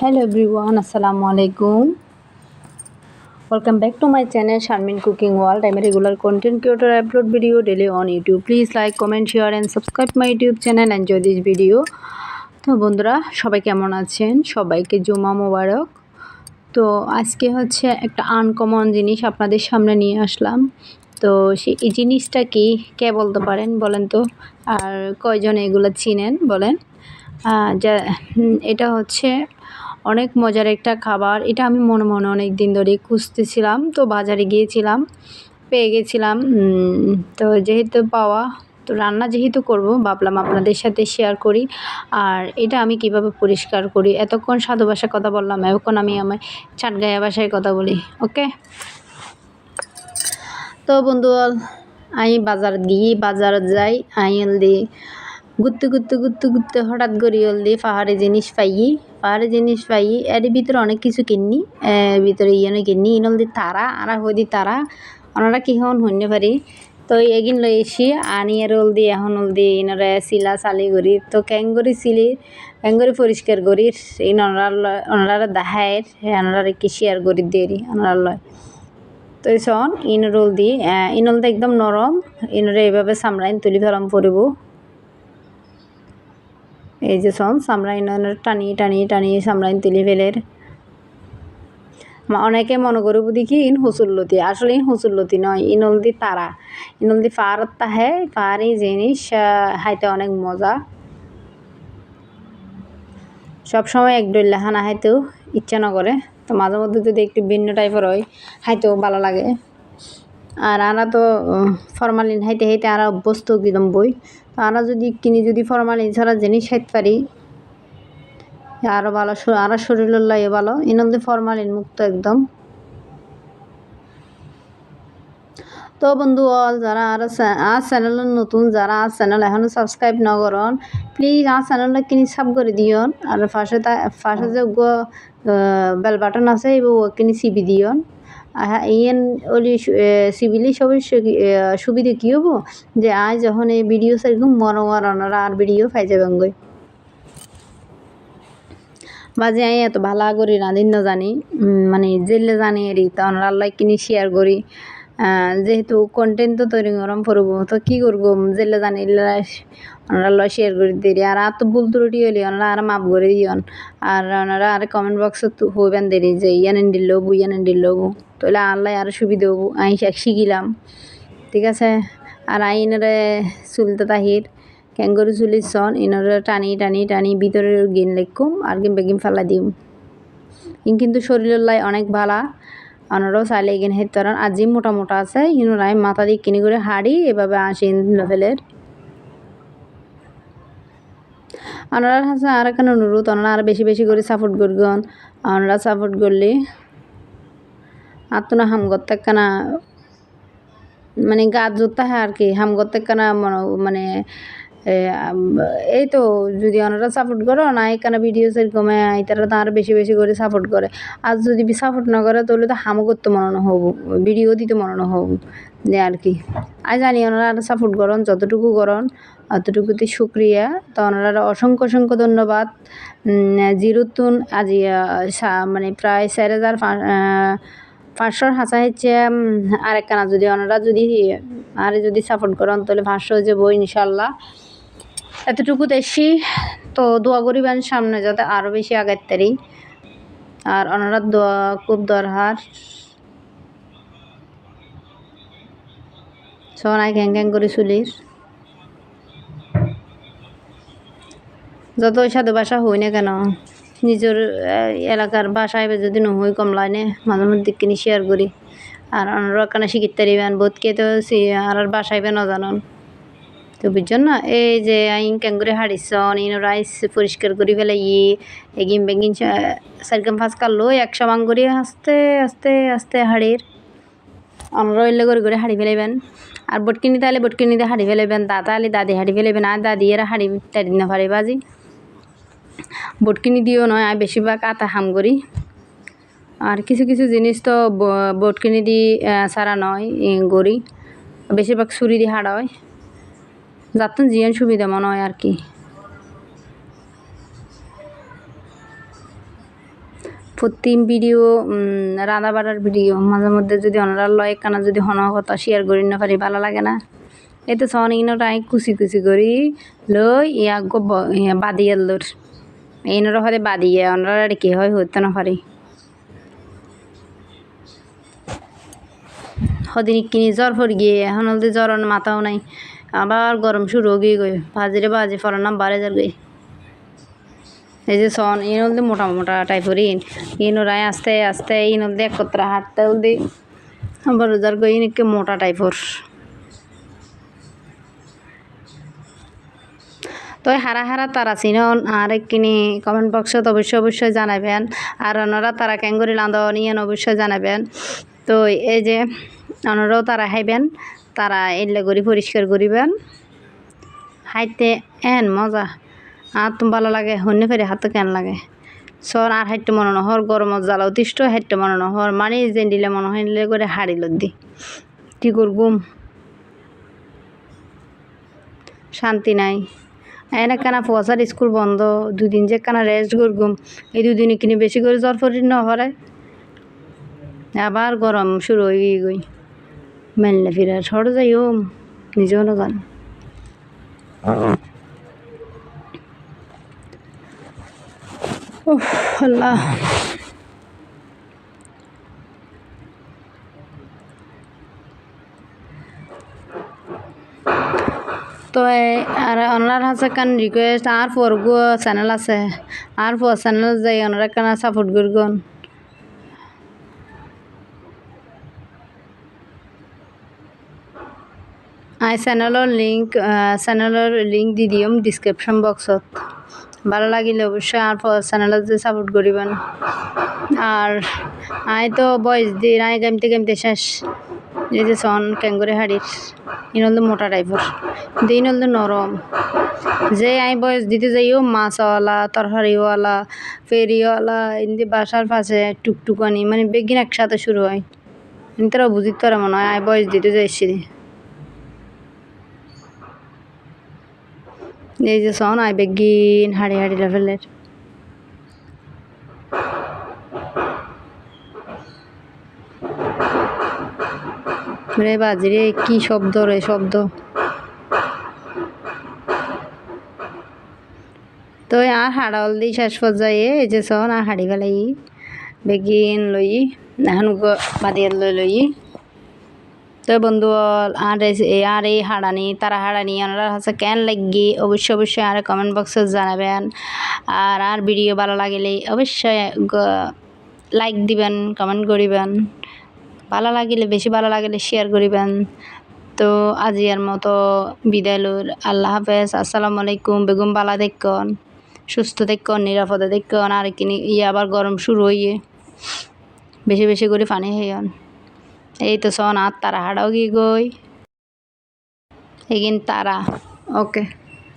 Hello everyone আসসালামু আলাইকুম welcome back to my channel Sharmin cooking world আমি regular content creator upload video daily on YouTube please like comment share and subscribe my YouTube channel enjoy this video তো বন্ধুরা, সবাই কেমন আছেন? সবাইকে জুমা মোবারক। তো আজকে হচ্ছে একটা আনকমন জিনিস আপনাদের সামনে নিয়ে আসলাম। তো সে এই জিনিসটা কি? কে বলতে পারেন বলেন তো? আর কয়জন এগুলো চিনেন বলেন? যা এটা হচ্ছে অনেক মজার একটা খাবার। এটা আমি মনে মনে অনেক দিন ধরে খুঁজতেছিলাম। তো বাজারে গিয়েছিলাম, পেয়ে গেছিলাম। তো যেহেতু পাওয়া, তো রান্না যেহেতু করব, ভাবলাম আপনাদের সাথে শেয়ার করি। আর এটা আমি কীভাবে পরিষ্কার করি? এতক্ষণ সাধু ভাষায় কথা বললাম, এখন আমি আমার চাটগাঁয়া ভাষায় কথা বলি, ওকে? তো বন্ধু আমি বাজার গিয়ে বাজার যাই আই দি ঘুরতে ঘুরতে ঘুরতে ঘুরতে হঠাৎ করে দি পাহাড়ে জিনিস পাই পাহাড়ে জিনিস পাই এর ভিতরে অনেক কিছু কিনি ভিতরে ইয়ে কিনি ইনল দি তারা, আর হই দি তারা, ওনারা কি হন হইতে পারি। তো এগিন লই এসি আনি আর ওল দি এখন ওল দি ইনরে সিলা চালি করি। তো ক্যাঙ্গরি সিলি ক্যাঙ্গরি পরিষ্কার করি ইন ওনারা ওনারা দেখায়, ওনারা কি শেয়ার করি দেরি ওনারা লয়। তো এই শোন ইন রোল দি ইনলটা একদম নরম, ইনরে এইভাবে সামলাইন তুলি ফেলাম পরিব। এই যে শোন সামরাইন টানি টানি টানি সামরাইন তুলি ফেলের। অনেকে মনে করব দেখি ইন হুসুল্লতি, আসলে ইন হুসুল্লতি নয়, ইন ইনলদি তারা। ইনলদি ফারত তাহে ফারি জিনিস হাইতে অনেক মজা। সবসময় এক ডইলা হানা হাইতেও ইচ্ছা না করে, তো মাঝে মধ্যে যদি একটু ভিন্ন টাইপের হয়, হাইতেও ভালো লাগে। আর আরা তো ফরমালিন হাইতে হাইতে আরা অভ্যস্ত একদম বই। তো আরা যদি কিনি, যদি ফরমালিন ছাড়া জিনিস খাইতে পারি আরও ভালো আরও শরীরের লাগে ভালো। ইনলদি ফরমালিন মুক্ত একদম। তো বন্ধু অল যারা আর আর চ্যানেল নতুন, যারা আর চ্যানেল এখনও সাবস্ক্রাইব না করন প্লিজ আর চ্যানেলটা কিনি সাব করে দিয়ন। আর পাশে তা, পাশে যে বেল বাটন আছে, এই কিনি দিয়ন। আহা ইয়েন ওলি সিভিলি সবই সুবিধে কী হব? যে আজ যখন এই ভিডিও সেরকম মনে ওনারা আর ভিডিও পাই যাবেন বাজে আমি এত ভালো করি রাঁধিন না জানি মানে জেলে জানি এরি তখন আল্লাহ কিনি শেয়ার করি। যেহেতু কন্টেন্ট তো তৈরি গরম পড়ব। তো কি করব? জেলে জানি ওনারা শেয়ার করে দিই আর আর তো ভুল ত্রুটি হলি ওনারা আর মাপ করে দিয়ন। আর ওনারা আর কমেন্ট বক্সত হইবেন দেরি যে ইয়ানেন দিল বু ইয়ানেন দিল বু তাহলে আল্লাহ আর সুবিধা হব, আমি শিখিলাম। ঠিক আছে? আর আই এনারে চুলতে তাহির। ক্যাঙ্গরু চুলির সন, ইনরে টানি টানি টানি, ভিতরে গিন লেখুম আর গিন বেগিন ফেলা দিম। কিন্তু শরীরের লাই অনেক ভালা। অনারাও চাইলে এগিন হেদ তরান আজি মোটা মোটা আছে ইনরাই মাথা দিয়ে কিনি করে হাড়ি, এভাবে আসি লেভেলের। ওনারা হাসে আর কেন অনুরোধ ওনারা আর বেশি বেশি করে সাপোর্ট করবেন। ওনারা সাপোর্ট করলে আর তো না হাম করতে মানে গাছ জোতা হ্যাঁ আর কি। হাম করতে মানে এই তো যদি ওনারা সাপোর্ট করো না এখানে ভিডিও সেরকম তারা তো আরও বেশি বেশি করে সাপোর্ট করে। আর যদি সাপোর্ট না করে, তাহলে তো হামও করতে মনে হব ভিডিও দিতে মনে হব যে আর কি। আর জানি ওনারা আর সাপোর্ট করন, যতটুকু করন, অতটুকুতে শুক্রিয়া। তো ওনারা অসংখ্য অসংখ্য ধন্যবাদ। জিরুতুন আজি মানে প্রায় চার হাজার পাঁচশোর হাঁচা হচ্ছে আর একখানা যদি ওনারা যদি, আরে যদি সাপোর্ট করেন, তাহলে পাঁচশো হয়ে যাব ইনশাল্লাহ। এতটুকু দেশি তো দোয়া করিবেন সামনে যাতে আরও বেশি আগের তারি আর ওনারা দোয়া খুব দরকার। সবাই ঘ্যাং ঘ্যাং করে চুলির। যত সাধু ভাষা হই না কেন, নিজের এলাকার ভাষায় যদি নহই কমলাইনে মাঝে মধ্যে কিনি শেয়ার করি। আর ওনারা কেন শিখিতে বোধকে তো আর বাসাইবে না জানন। তো বুঝছেন না? এই যে আইন ক্যাঙ্গুরে হাড়িছন ইন রাইস পরিষ্কার করি ফেলে ই এগিন বেগিন সারকাম ফাঁস কাটলো, একশো মাং করি আস্তে আস্তে আস্তে হাড়ির। অনরা ইলে করে করে হাড়ি ফেলাইবেন। আর বটকিনি তাহলে বটকিনিতে হাড়ি ফেলাইবেন, দাদা আলি দাদি হাড়ি ফেলাইবেন, আর দাদি এরা হাড়ি টাড়ি না পারে বাজি। বটকিনি দিও নয়, আর বেশিরভাগ আটা হাম করি। আর কিছু কিছু জিনিস তো বটকিনি দি সারা নয় গড়ি। বেশিরভাগ ছুরি দিয়ে হাড়া হয়। যাতন জিয়ান সুবিধা মনে হয় আর কি। প্রতি ভিডিও রান্না বাড়ার ভিডিও, মাঝে মধ্যে যদি ওনারা লয়, কানা যদি হন কথা শেয়ার করি না পারি, ভালো লাগে না। এতে সন ইনটাই কুচি কুচি করি, লই ইয়া গো বাদিয়ে লোর এইনরা হলে বাদিয়ে ওনারা কি, হয় হইতে না পারি। সদিন কিনি জ্বর ফর গিয়ে, এখন জ্বর মাথাও নাই। আবার গরম শুরু হয়ে গই ভাজিরে বাজি ফরার নাম বাড়ে যার গই এই যে সন ইন হলদি মোটা মোটা টাইপের ইন। ইন ওরাই আস্তে আস্তে ইন হলদি এক কতরা হাঁটতে হলদি আবার যার গই ইনকে মোটা টাইপের তো হারা হারা তারা চিনন আর কিনি কমেন্ট বক্সত অবশ্যই অবশ্যই জানাবেন। আর ওনারা তারা ক্যাঙ্গুরি লান্দন, ইয়ান অবশ্যই জানাবেন। তো এই যে ওনারাও তারা খাইবেন। তারা এলে করে পরিষ্কার করিবেন। হাইতে এন মজা। আর তুমি ভালো লাগে হন্য ফেরে হাতে কেন লাগে? সর আর হাইটে মনে নহর গরমত জ্বালা অতিষ্ঠ, হাইটে মনে নহর মানে যে দিলে মনে হয় করে হাড়ি লদ্দি। কি করগুম? শান্তি নাই। এনে কেনা পয়সার স্কুল বন্ধ, দুদিন যে কেনা রেস্ট করগুম। এই দুদিনে কিনে বেশি করে জ্বর ফরির নহরে আবার গরম শুরু হয়ে গই। মেললে ফিরে সর যাই ওম নিজেও না জান। আল্লাহ। তো আর ওনার হাসে কান request R four go channel আছে। আর ফোর চ্যানেল যাই ওনারা কান সাপোর্ট করগুন চ্যানেলৰ লিংক চ্যানেলৰ লিংক দি দিম ডিসক্রিপশন বক্সত ভালো লাগিলে অবশ্যই আর চ্যানেলত যে সাপোর্ট করিবেন। আর আই তো বয়স দিন, আই গেমতে গেমতে শেষ। এই যে সন, ক্যাঙ্গুরি হাড়ির। ইন হল মোটা টাইপের ইন হল নরম। যে আই বয়স দিতে যাইও মাছওয়ালা তরকারিওয়ালা ফেরিওয়ালা ইন্দি বাসার পাশে টুকটুকানি মানে বেগিন একসাথে শুরু হয়। ইন্তরা বুঝিতে পারে মনে হয়, আই বয়স দিতে যাইছি। এই যে সন, আই বেগিন হাড়ি হাড়ি লেভেলের রে বাজি রে, কি শব্দ রে, শব্দ। তো আর হাড়াল দি শেষ পর্যায়ে, এই যে সন, আর হাড়ি বেলাই বেগিন লই এখন বাদিয়াল লই লই। তো বন্ধু, আর আর এই হাড়ানি, তারা হাড়ানি ওনারা হচ্ছে কেন লাগি? অবশ্যই অবশ্যই আর কমেন্ট বক্সে জানাবেন। আর আর ভিডিও ভালো লাগিলে অবশ্যই লাইক দিবেন কমেন্ট করিবেন। ভালো লাগিলে, বেশি ভালো লাগিলে শেয়ার করিবেন। তো আজিয়ার মতো বিদায় লোর আল্লাহ হাফেজ। আসসালামু আলাইকুম, বেগম বালা দেখুন, সুস্থ দেখুন, নিরাপদে দেখুন, আর কিনি ইয়ে আবার গরম শুরু হইয়ে। বেশি বেশি করে পানি হইয়ন এই তো সন তারা হাড়াও গিয়ে গই। এগিন তারা ওকে।